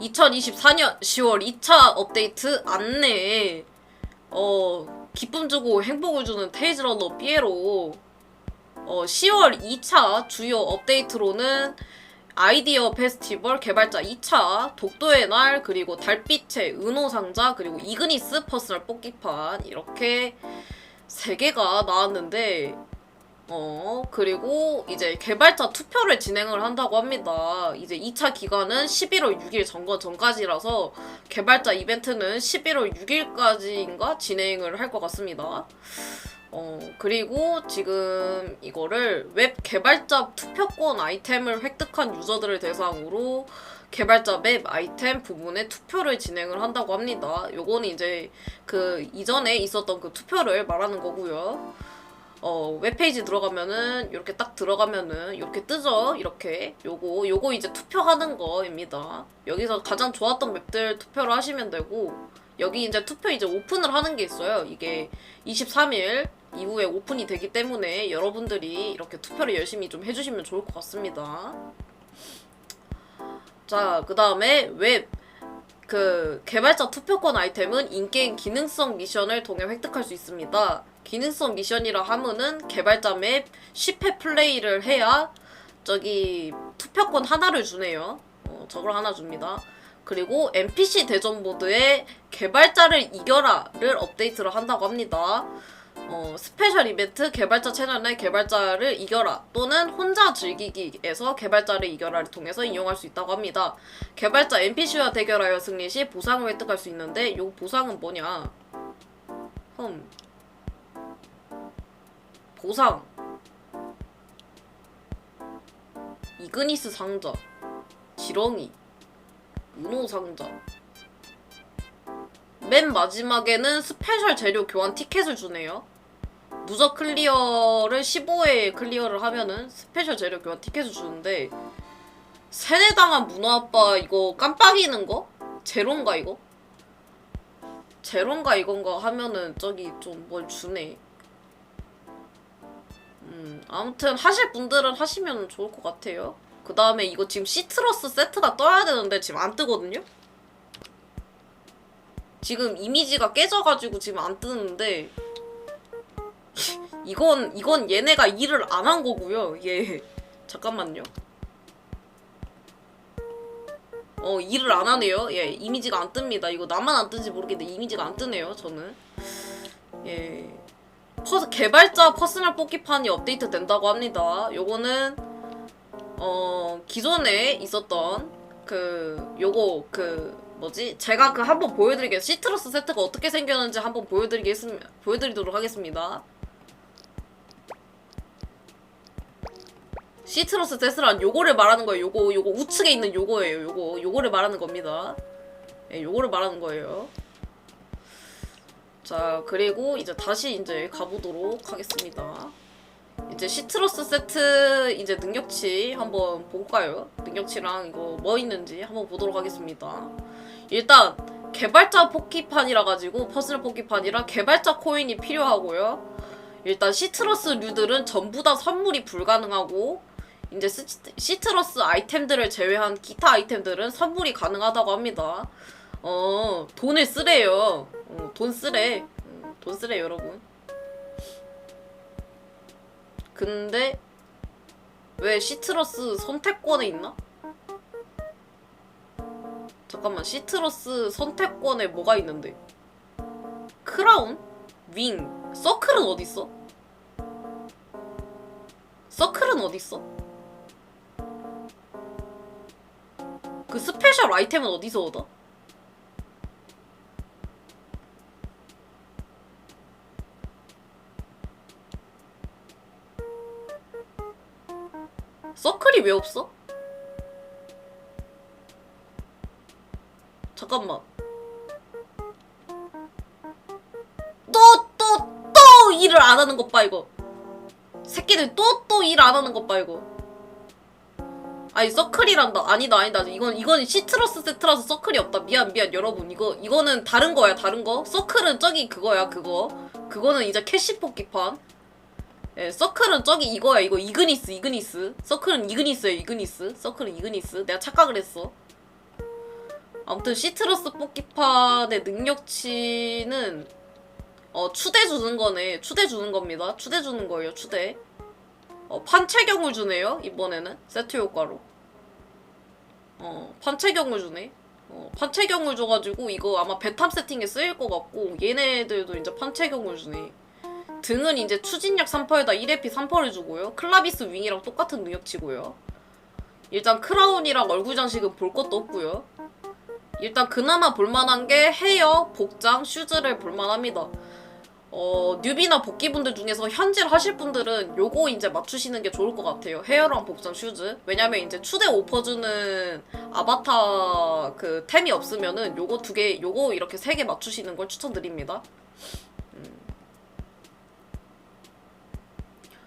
2024년 10월 2차 업데이트 안내. 어, 기쁨 주고 행복을 주는 테이즈러너 삐에로. 어, 10월 2차 주요 업데이트로는 아이디어 페스티벌 개발자 2차, 독도의 날, 그리고 달빛의 은호상자, 그리고 이그니스 퍼스널 뽑기판, 이렇게 세 개가 나왔는데, 어, 그리고 이제 개발자 투표를 진행을 한다고 합니다. 이제 2차 기간은 11월 6일 점거 전까지라서 개발자 이벤트는 11월 6일까지인가 진행을 할 것 같습니다. 어, 그리고 지금 이거를 웹 개발자 투표권 아이템을 획득한 유저들을 대상으로 개발자 맵 아이템 부분에 투표를 진행을 한다고 합니다. 요거는 이제 그 이전에 있었던 그 투표를 말하는 거고요. 어, 웹페이지 들어가면은 이렇게 딱 들어가면은 이렇게 뜨죠. 이렇게 요거 요거 이제 투표하는 거입니다. 여기서 가장 좋았던 맵들 투표를 하시면 되고 여기 이제 투표 이제 오픈을 하는 게 있어요. 이게 23일 이후에 오픈이 되기 때문에 여러분들이 이렇게 투표를 열심히 좀 해주시면 좋을 것 같습니다. 자, 그 다음에 웹, 그, 개발자 투표권 아이템은 인게임 기능성 미션을 통해 획득할 수 있습니다. 기능성 미션이라 하면은 개발자 맵 10회 플레이를 해야 저기 투표권 하나를 주네요. 어, 저걸 하나 줍니다. 그리고 NPC 대전 모드에 개발자를 이겨라를 업데이트를 한다고 합니다. 어, 스페셜 이벤트 개발자 채널 내 개발자를 이겨라 또는 혼자 즐기기에서 개발자를 이겨라를 통해서 이용할 수 있다고 합니다. 개발자 NPC와 대결하여 승리 시 보상을 획득할 수 있는데 요 보상은 뭐냐? 흠. 보상. 이그니스 상자. 지렁이. 은호 상자. 맨 마지막에는 스페셜 재료 교환 티켓을 주네요. 누적 클리어를 15회 클리어를 하면은 스페셜 재료 교환 티켓을 주는데 세뇌당한 문어아빠 이거 깜빡이는 거? 제로인가 이거? 제로인가 이건가 하면은 저기 좀 뭘 주네. 음, 아무튼 하실 분들은 하시면 좋을 것 같아요. 그 다음에 이거 지금 시트러스 세트가 떠야 되는데 지금 안 뜨거든요? 지금 이미지가 깨져가지고 지금 안 뜨는데 이건 이건 얘네가 일을 안 한 거고요. 예. 잠깐만요. 어 일을 안 하네요. 예 이미지가 안 뜹니다. 이거 나만 안 뜨는지 모르겠는데 이미지가 안 뜨네요. 저는 예 퍼, 개발자 퍼스널 뽑기판이 업데이트 된다고 합니다. 요거는 어 기존에 있었던 그 요거 그 뭐지 제가 그 한번 보여드리겠 시트러스 세트가 어떻게 생겼는지 한번 보여드리겠습니다. 보여드리도록 하겠습니다. 시트러스 세스란 요거를 말하는 거예요. 요거 요거 우측에 있는 요거예요. 요거 요거를 말하는 겁니다. 예, 요거를 말하는 거예요. 자, 그리고 이제 다시 이제 가보도록 하겠습니다. 이제 시트러스 세트 이제 능력치 한번 볼까요? 능력치랑 이거 뭐 있는지 한번 보도록 하겠습니다. 일단 개발자 포키판이라 가지고 퍼스널 포키판이라 개발자 코인이 필요하고요. 일단 시트러스 류들은 전부 다 선물이 불가능하고 이제 시- 시트러스 아이템들을 제외한 기타 아이템들은 선물이 가능하다고 합니다. 어, 돈을 쓰래요. 어, 돈 쓰래. 음, 돈 쓰래, 여러분. 근데 왜 시트러스 선택권에 있나? 잠깐만, 시트러스 선택권에 뭐가 있는데? 크라운? 윙. 서클은 어딨어? 서클은 어딨어? 그 스페셜 아이템은 어디서 얻어? 서클이 왜 없어? 잠깐만. 또, 또, 또 일을 안 하는 것 봐, 이거. 새끼들 또, 또 일 안 하는 것 봐, 이거. 아니, 서클이란다. 아니다, 아니다. 이건, 이건 시트러스 세트라서 서클이 없다. 미안, 미안, 여러분. 이거, 이거는 다른 거야, 다른 거. 서클은 저기 그거야, 그거. 그거는 이제 캐시 뽑기판. 예, 서클은 저기 이거야 이거 이그니스 이그니스 서클은 이그니스야 이그니스 서클은 이그니스 내가 착각을 했어 아무튼 시트러스 뽑기판의 능력치는 어 추대 주는 거네. 추대 주는 겁니다. 추대 주는 거예요. 추대. 어 판체경을 주네요. 이번에는 세트 효과로. 어 판체경을 주네. 어 판체경을 줘가지고 이거 아마 배탐 세팅에 쓰일 것 같고 얘네들도 이제 판체경을 주네. 등은 이제 추진력 3%에다 1회피 3%를 주고요. 클라비스 윙이랑 똑같은 능력치고요. 일단 크라운이랑 얼굴 장식은 볼 것도 없고요. 일단 그나마 볼만한 게 헤어, 복장, 슈즈를 볼만합니다. 어, 뉴비나 복귀분들 중에서 현질 하실 분들은 요거 이제 맞추시는 게 좋을 것 같아요. 헤어랑 복장, 슈즈. 왜냐면 이제 추대 오퍼 주는 아바타 그 템이 없으면은 요거 두 개, 요거 이렇게 세 개 맞추시는 걸 추천드립니다.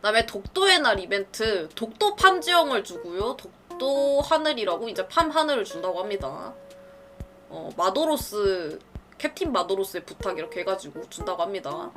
그다음에 독도의 날 이벤트 독도 판지형을 주고요. 독도 하늘이라고 이제 팜 하늘을 준다고 합니다. 어, 마도로스 캡틴 마도로스의 부탁 이렇게 해가지고 준다고 합니다.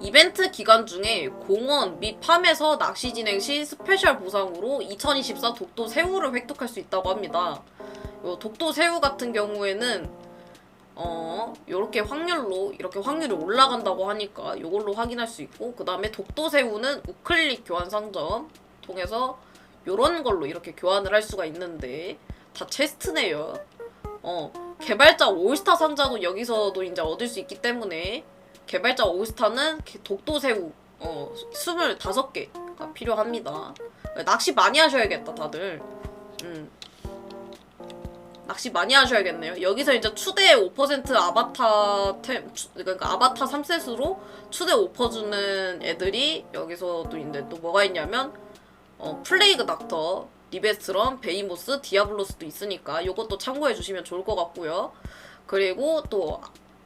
이벤트 기간 중에 공원 및 팜에서 낚시 진행 시 스페셜 보상으로 2024 독도 새우를 획득할 수 있다고 합니다. 요 독도 새우 같은 경우에는 어, 요렇게 확률로, 이렇게 확률이 올라간다고 하니까 요걸로 확인할 수 있고, 그 다음에 독도새우는 우클릭 교환 상점 통해서 요런 걸로 이렇게 교환을 할 수가 있는데, 다 체스트네요. 어, 개발자 올스타 상자도 여기서도 이제 얻을 수 있기 때문에, 개발자 올스타는 독도새우, 어, 25개가 필요합니다. 낚시 많이 하셔야겠다, 다들. 음. 낚시 많이 하셔야겠네요. 여기서 이제 추대 5% 아바타 템, 추- 그러니까 아바타 3셋으로 추대 5% 주는 애들이 여기서도 이제 또 뭐가 있냐면 어, 플레이그 닥터, 리베스런, 베이모스, 디아블로스도 있으니까 요것도 참고해 주시면 좋을 것 같고요. 그리고 또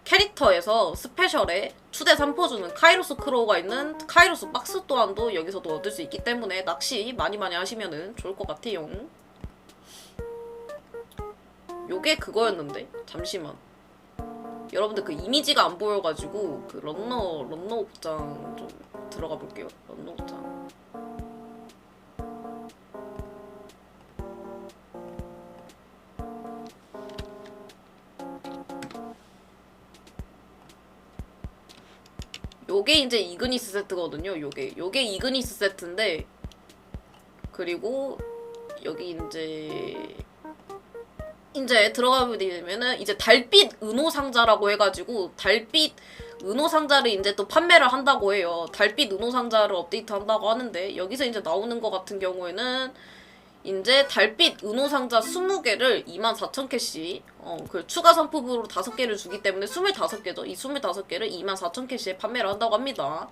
캐릭터에서 스페셜에 추대 3% 주는 카이로스 크로우가 있는 카이로스 박스 또한도 여기서도 얻을 수 있기 때문에 낚시 많이 많이 하시면 좋을 것 같아요. 요게 그거였는데. 잠시만. 여러분들 그 이미지가 안 보여가지고 그 런너 런너 옷장 좀 들어가 볼게요. 런너 옷장. 요게 이제 이그니스 세트거든요 요게. 요게 이그니스 세트인데 그리고 여기 이제 이제 들어가게 되면은 이제 달빛 은호 상자라고 해가지고 달빛 은호 상자를 이제 또 판매를 한다고 해요. 달빛 은호 상자를 업데이트 한다고 하는데 여기서 이제 나오는 것 같은 경우에는 이제 달빛 은호 상자 20개를 24,000캐시 어, 그 추가 상품으로 5개를 주기 때문에 25개죠. 이 25개를 24,000캐시에 판매를 한다고 합니다.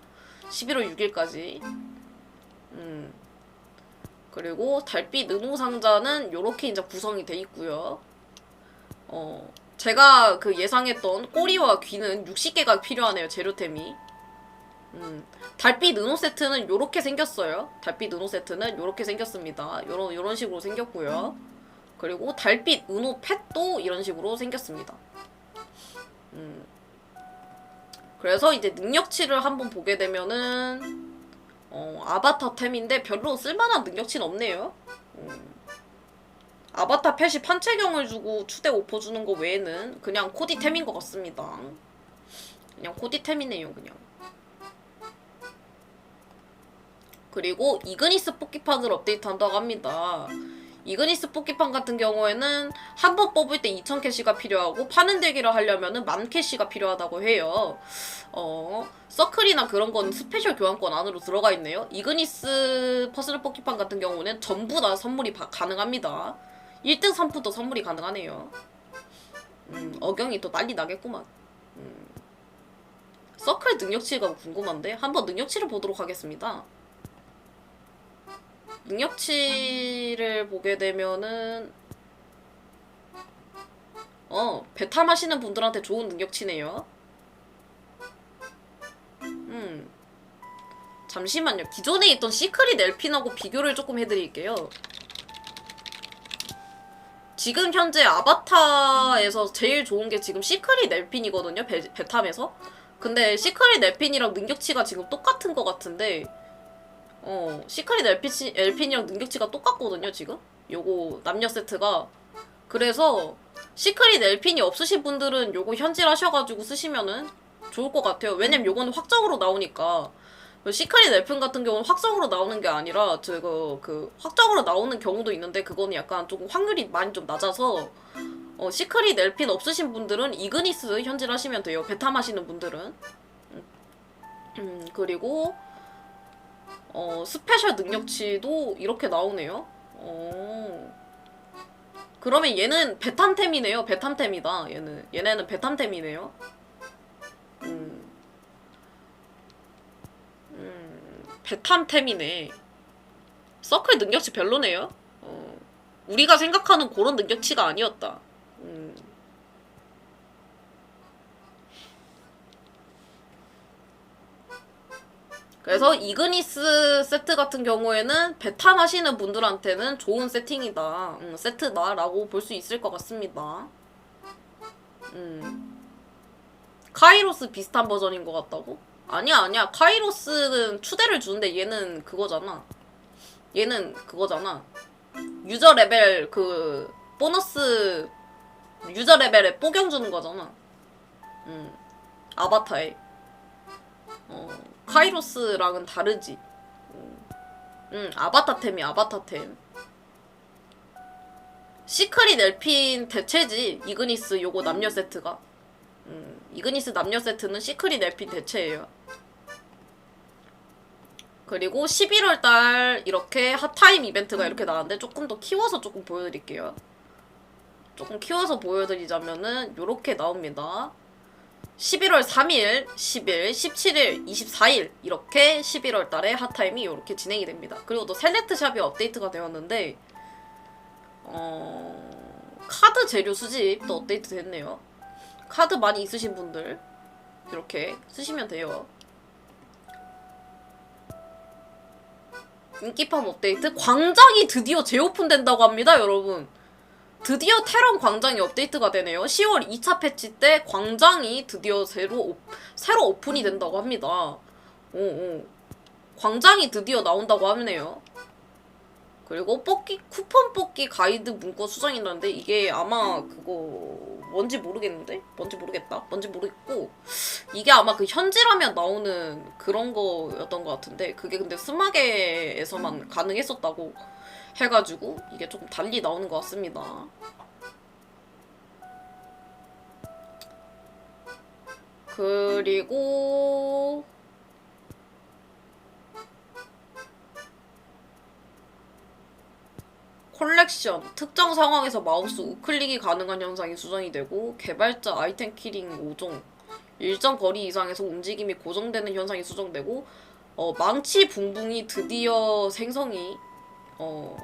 11월 6일까지. 음. 그리고 달빛 은호 상자는 요렇게 이제 구성이 돼 있고요. 어, 제가 그 예상했던 꼬리와 귀는 60개가 필요하네요, 재료템이. 음, 달빛 은호 세트는 요렇게 생겼어요. 달빛 은호 세트는 요렇게 생겼습니다. 요런, 요런 식으로 생겼고요. 그리고 달빛 은호 펫도 이런 식으로 생겼습니다. 음. 그래서 이제 능력치를 한번 보게 되면은, 어, 아바타 템인데 별로 쓸만한 능력치는 없네요. 음. 아바타 펫이 판체경을 주고 추대 오퍼 주는 거 외에는 그냥 코디템인 것 같습니다. 그냥 코디템이네요, 그냥. 그리고 이그니스 뽑기판을 업데이트한다고 합니다. 이그니스 뽑기판 같은 경우에는 한 번 뽑을 때 2000 캐시가 필요하고 파는 대기를 하려면은 만 캐시가 필요하다고 해요. 어, 서클이나 그런 건 스페셜 교환권 안으로 들어가 있네요. 이그니스 퍼스널 뽑기판 같은 경우는 전부 다 선물이 바- 가능합니다. 1등 상품도 선물이 가능하네요. 음, 어경이 또 난리 나겠구만. 음. 서클 능력치가 궁금한데 한번 능력치를 보도록 하겠습니다. 능력치를 보게 되면은 어 배탐 하시는 분들한테 좋은 능력치네요. 음 잠시만요. 기존에 있던 시크릿 엘핀하고 비교를 조금 해드릴게요. 지금 현재 아바타에서 제일 좋은 게 지금 시크릿 엘핀이거든요. 배, 배탐에서. 근데 시크릿 엘핀이랑 능력치가 지금 똑같은 것 같은데 어 시크릿 엘핀, 엘핀이랑 능력치가 똑같거든요 지금 요거 남녀 세트가 그래서 시크릿 엘핀이 없으신 분들은 요거 현질하셔가지고 쓰시면은 좋을 것 같아요. 왜냐면 요거는 확정으로 나오니까 시크릿 엘핀 같은 경우는 확정으로 나오는 게 아니라 저거 그 확정으로 나오는 경우도 있는데 그거는 약간 조금 확률이 많이 좀 낮아서 어, 시크릿 엘핀 없으신 분들은 이그니스 현질하시면 돼요. 베탐 하시는 분들은 음, 음, 그리고 어, 스페셜 능력치도 이렇게 나오네요. 어. 그러면 얘는 베탐템이네요. 베탐템이다. 얘는 얘네는 베탐템이네요. 음. 음. 베탐템이네. 서클 능력치 별로네요. 어. 우리가 생각하는 그런 능력치가 아니었다. 음. 그래서 이그니스 세트 같은 경우에는 베탐 하시는 분들한테는 좋은 세팅이다. 음, 세트다라고 볼 수 있을 것 같습니다. 음. 카이로스 비슷한 버전인 것 같다고? 아니야, 아니야. 카이로스는 추대를 주는데 얘는 그거잖아. 얘는 그거잖아. 유저 레벨 그 보너스 유저 레벨에 뽀경 주는 거잖아. 음. 아바타에. 어. 카이로스랑은 다르지. 음, 음 아바타템이 아바타템. 시크릿 엘핀 대체지. 이그니스 요거 남녀 세트가. 음, 이그니스 남녀 세트는 시크릿 엘핀 대체예요. 그리고 11월 달 이렇게 핫타임 이벤트가 이렇게 나왔는데 조금 더 키워서 조금 보여드릴게요. 조금 키워서 보여드리자면은 요렇게 나옵니다. 11월 3일, 10일, 17일, 24일 이렇게 11월 달에 핫타임이 이렇게 진행이 됩니다. 그리고 또 셀렉트 샵이 업데이트가 되었는데 어... 카드 재료 수집도 업데이트 됐네요. 카드 많이 있으신 분들 이렇게 쓰시면 돼요. 인기팜 업데이트 광장이 드디어 재오픈 된다고 합니다, 여러분. 드디어 테런 광장이 업데이트가 되네요. 10월 2차 패치 때 광장이 드디어 새로, 오, 새로 오픈이 된다고 합니다. 오, 오. 광장이 드디어 나온다고 하네요. 그리고 뽑기, 쿠폰 뽑기 가이드 문구 수정이라는데 이게 아마 그거 뭔지 모르겠는데? 뭔지 모르겠다. 뭔지 모르겠고 이게 아마 그 현질하면 나오는 그런 거였던 것 같은데 그게 근데 스마게에서만 가능했었다고 해가지고 이게 조금 달리 나오는 것 같습니다. 그리고 콜렉션 특정 상황에서 마우스 우클릭이 가능한 현상이 수정이 되고 개발자 아이템 키링 5종 일정 거리 이상에서 움직임이 고정되는 현상이 수정되고 어, 망치 붕붕이 드디어 생성이 어,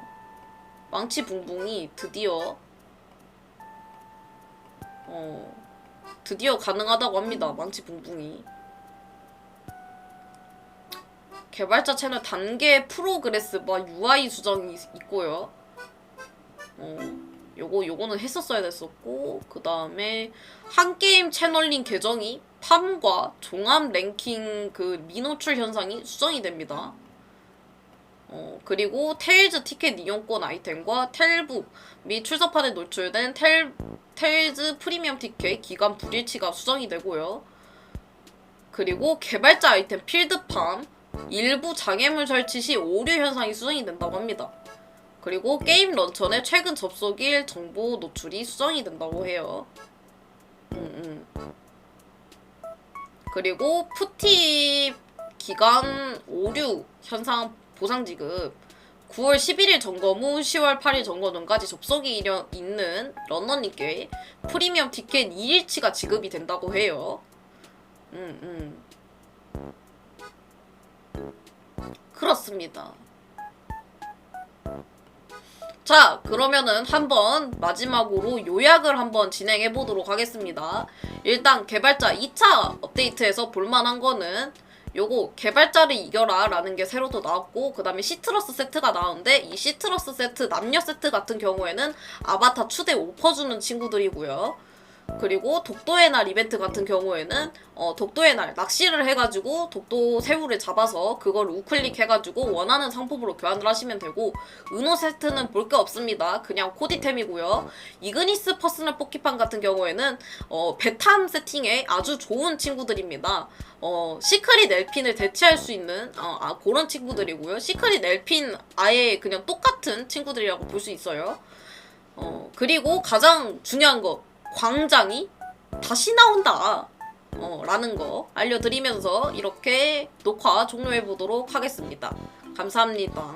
망치 붕붕이 드디어 어, 드디어 가능하다고 합니다. 망치 붕붕이. 개발자 채널 단계 프로그레스 바 UI 수정이 있고요. 어, 요거 요거는 했었어야 됐었고 그 다음에 한 게임 채널링 계정이 팜과 종합 랭킹 그 미노출 현상이 수정이 됩니다. 어, 그리고 테일즈 티켓 이용권 아이템과 텔북 및 출석판에 노출된 텔, 테일즈 프리미엄 티켓 기간 불일치가 수정이 되고요. 그리고 개발자 아이템 필드팜 일부 장애물 설치 시 오류 현상이 수정이 된다고 합니다. 그리고 게임 런처의 최근 접속일 정보 노출이 수정이 된다고 해요. 음, 음. 그리고 푸팁 기간 오류 현상 보상 지급 9월 11일 점검 후 10월 8일 점검 전까지 접속이 있는 런너님께 프리미엄 티켓 2일치가 지급이 된다고 해요. 음, 음. 그렇습니다. 자, 그러면은 한번 마지막으로 요약을 한번 진행해 보도록 하겠습니다. 일단 개발자 2차 업데이트에서 볼만한 거는 요거 개발자를 이겨라 라는 게 새로 또 나왔고 그 다음에 시트러스 세트가 나오는데 이 시트러스 세트 남녀 세트 같은 경우에는 아바타 추대 오퍼 주는 친구들이고요 그리고 독도의 날 이벤트 같은 경우에는 어, 독도의 날 낚시를 해가지고 독도 새우를 잡아서 그걸 우클릭 해가지고 원하는 상품으로 교환을 하시면 되고 은호 세트는 볼 게 없습니다. 그냥 코디템이고요. 이그니스 퍼스널 뽑기판 같은 경우에는 어, 배탐 세팅에 아주 좋은 친구들입니다. 어, 시크릿 엘핀을 대체할 수 있는 어, 아, 그런 친구들이고요. 시크릿 엘핀 아예 그냥 똑같은 친구들이라고 볼 수 있어요. 어, 그리고 가장 중요한 거 광장이 다시 나온다. 어, 라는 거 알려드리면서 이렇게 녹화 종료해 보도록 하겠습니다. 감사합니다.